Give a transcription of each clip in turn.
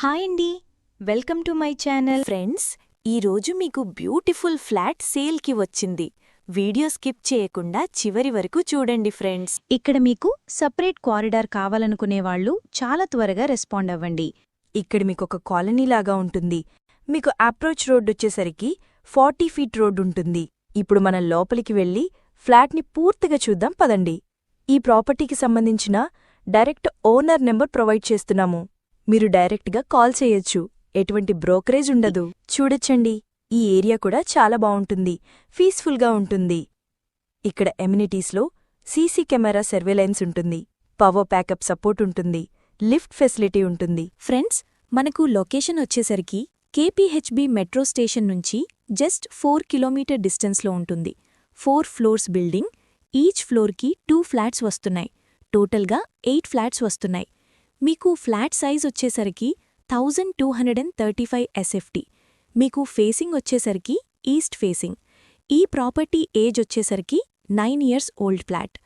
Hi అండి. Welcome to my channel. Friends ఈరోజు మీకు బ్యూటిఫుల్ ఫ్లాట్ సేల్కి వచ్చింది. వీడియో స్కిప్ చేయకుండా చివరి వరకు చూడండి ఫ్రెండ్స్. ఇక్కడ మీకు సపరేట్ కారిడార్ కావాలనుకునేవాళ్ళు చాలా త్వరగా రెస్పాండ్ అవ్వండి. ఇక్కడ మీకు ఒక కాలనీ లాగా ఉంటుంది. మీకు అప్రోచ్ రోడ్ వచ్చేసరికి ఫార్టీ ఫీట్ రోడ్ ఉంటుంది. ఇప్పుడు మనం లోపలికి వెళ్ళి ఫ్లాట్ని పూర్తిగా చూద్దాం పదండి. ఈ ప్రాపర్టీకి సంబంధించిన డైరెక్ట్ ఓనర్ నెంబర్ ప్రొవైడ్ చేస్తున్నాము. మీరు డైరెక్ట్గా కాల్ చేయొచ్చు. ఎటువంటి బ్రోకరేజ్ ఉండదు. చూడొచ్చండి. ఈ ఏరియా కూడా చాలా బావుంటుంది పీస్ఫుల్గా ఉంటుంది. ఇక్కడ ఎమ్యూనిటీస్లో సీసీ కెమెరా సర్వేలైన్స్ ఉంటుంది. పవర్ ప్యాకప్ సపోర్ట్ ఉంటుంది. లిఫ్ట్ ఫెసిలిటీ ఉంటుంది. ఫ్రెండ్స్ మనకు లొకేషన్ వచ్చేసరికి కేపీహెచ్బి మెట్రో స్టేషన్ నుంచి జస్ట్ ఫోర్ కిలోమీటర్ డిస్టెన్స్లో ఉంటుంది. ఫోర్ ఫ్లోర్స్ బిల్డింగ్ ఈచ్ ఫ్లోర్కి టూ ఫ్లాట్స్ వస్తున్నాయి. టోటల్గా ఎయిట్ ఫ్లాట్స్ వస్తున్నాయి. మీకు ఫ్లాట్ సైజ్ వచ్చేసరికి thousand two hundred and thirty five SFT మీకు ఫేసింగ్ వచ్చేసరికి ఈస్ట్ ఫేసింగ్. ఈ ప్రాపర్టీ ఏజ్ వచ్చేసరికి నైన్ ఇయర్స్ ఓల్డ్ ఫ్లాట్.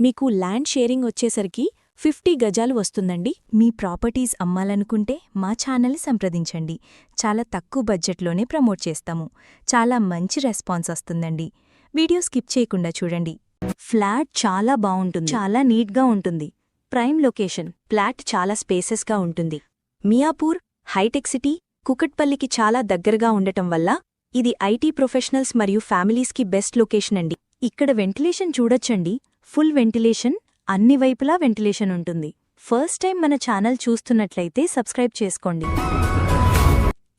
మీకు ల్యాండ్ షేరింగ్ వచ్చేసరికి ఫిఫ్టీ గజాలు వస్తుందండి. మీ ప్రాపర్టీస్ అమ్మాలనుకుంటే మా ఛానల్ని సంప్రదించండి. చాలా తక్కువ బడ్జెట్లోనే ప్రమోట్ చేస్తాము. చాలా మంచి రెస్పాన్స్ వస్తుందండి. వీడియో స్కిప్ చేయకుండా చూడండి. ఫ్లాట్ చాలా బాగుంటుంది. చాలా నీట్గా ఉంటుంది. ప్రైమ్ లొకేషన్ ఫ్లాట్ చాలా స్పేసెస్గా ఉంటుంది. మియాపూర్ హైటెక్ సిటీ కుకట్పల్లికి చాలా దగ్గరగా ఉండటం వల్ల ఇది ఐటీ ప్రొఫెషనల్స్ మరియు ఫ్యామిలీస్కి బెస్ట్ లొకేషన్ అండి. ఇక్కడ వెంటిలేషన్ చూడొచ్చండి. ఫుల్ వెంటిలేషన్ అన్ని వైపులా వెంటిలేషన్ ఉంటుంది. ఫస్ట్ టైం మన ఛానల్ చూస్తున్నట్లయితే సబ్స్క్రైబ్ చేసుకోండి.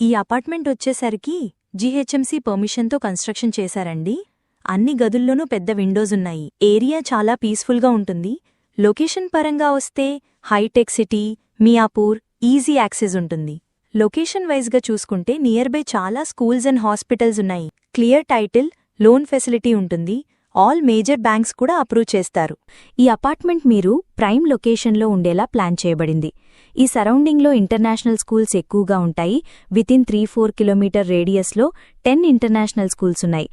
ఈ అపార్ట్మెంట్ వచ్చేసరికి జీహెచ్ఎంసీ పర్మిషన్తో కన్స్ట్రక్షన్ చేశారండి. అన్ని గదుల్లోనూ పెద్ద విండోస్ ఉన్నాయి. ఏరియా చాలా పీస్ఫుల్గా ఉంటుంది. లొకేషన్ పరంగా వస్తే hitech city Miyapur easy access ఉంటుంది. లొకేషన్ వైజ్గా చూసుకుంటే నియర్ బై చాలా స్కూల్స్ అండ్ హాస్పిటల్స్ ఉన్నాయి. క్లియర్ టైటిల్ లోన్ ఫెసిలిటీ ఉంటుంది. ఆల్ మేజర్ బ్యాంక్స్ కూడా అప్రూవ్ చేస్తారు. ఈ అపార్ట్మెంట్ మీరు ప్రైమ్ లొకేషన్లో ఉండేలా ప్లాన్ చేయబడింది. ఈ సరౌండింగ్లో ఇంటర్నేషనల్ స్కూల్స్ ఎక్కువగా ఉంటాయి. వితిన్ త్రీ ఫోర్ కిలోమీటర్ రేడియస్లో టెన్ ఇంటర్నేషనల్ స్కూల్స్ ఉన్నాయి.